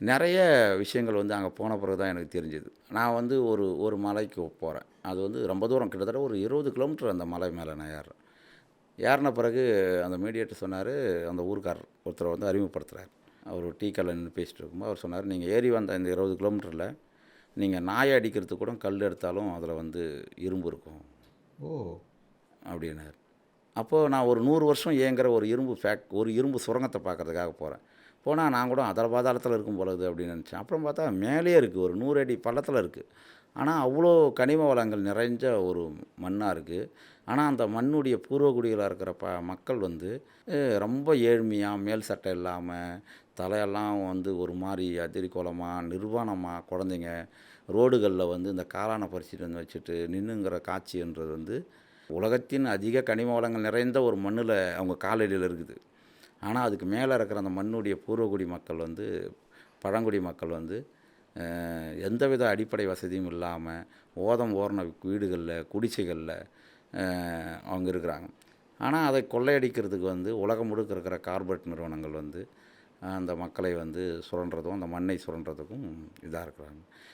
நிறைய விஷயங்கள் வந்து அங்கே போன பிறகு தான் எனக்கு தெரிஞ்சுது. நான் வந்து ஒரு ஒரு மலைக்கு போகிறேன் அது வந்து ரொம்ப தூரம் கிட்டத்தட்ட ஒரு இருபது கிலோமீட்டர் அந்த மலை மேலே நான் ஏறுறேன். ஏறின பிறகு அந்த மீடியேட்டர் சொன்னார் அந்த ஊருக்காரர் ஒருத்தரை வந்து அறிமுகப்படுத்துகிறார் அவர் டீ கல்ல நின்று பேசிட்டு இருக்கும்போது அவர் சொன்னார் நீங்கள் ஏறி வந்த இந்த இருபது கிலோமீட்டரில் நீங்கள் நாயை அடிக்கிறதுக்கு கூட கல் எடுத்தாலும் அதில் வந்து இரும்பு இருக்கும். ஓ. அப்படின்னாரு. அப்போது நான் ஒரு நூறு வருஷம் ஏங்குற ஒரு இரும்பு ஃபேக்ட் ஒரு இரும்பு சுரங்கத்தை பார்க்கறதுக்காக போகிறேன் போனால் நான் கூட அதர பாதாளத்தில் இருக்கும் போலது அப்படின்னு நினச்சேன். அப்புறம் பார்த்தா மேலேயே இருக்குது ஒரு நூறு அடி பள்ளத்தில் இருக்குது. ஆனால் அவ்வளோ கனிம வளங்கள் நிறைஞ்ச ஒரு மண்ணாக இருக்குது ஆனால் அந்த மண்ணுடைய பூர்வகுடிகளாக இருக்கிற ப மக்கள் வந்து ரொம்ப ஏழ்மையாக மேல் சட்டை இல்லாமல் தலையெல்லாம் வந்து ஒரு மாதிரி அதிரிக்கோலமாக நிர்வாணமாக குழந்தைங்க ரோடுகளில் வந்து இந்த காலான பறிச்சுட்டு வந்து வச்சுட்டு நின்னுங்கிற காட்சின்றது வந்து உலகத்தின் அதிக கனிம வளங்கள் நிறைந்த ஒரு மண்ணில் அவங்க காலடியில் இருக்குது. ஆனால் அதுக்கு மேலே இருக்கிற அந்த மண்ணுடைய பூர்வகுடி மக்கள் வந்து பழங்குடி மக்கள் வந்து எந்தவித அடிப்படை வசதியும் இல்லாமல் ஓதம் ஓரண வீடுகளில் குடிசைகளில் அவங்க இருக்கிறாங்க. ஆனால் அதை கொள்ளையடிக்கிறதுக்கு வந்து உலகம் முழுக்க இருக்கிற கார்பரேட் நிறுவனங்கள் வந்து அந்த மக்களை வந்து சுரண்டுறதும் அந்த மண்ணை சுரண்டுறதுக்கும் இதாக இருக்கிறாங்க.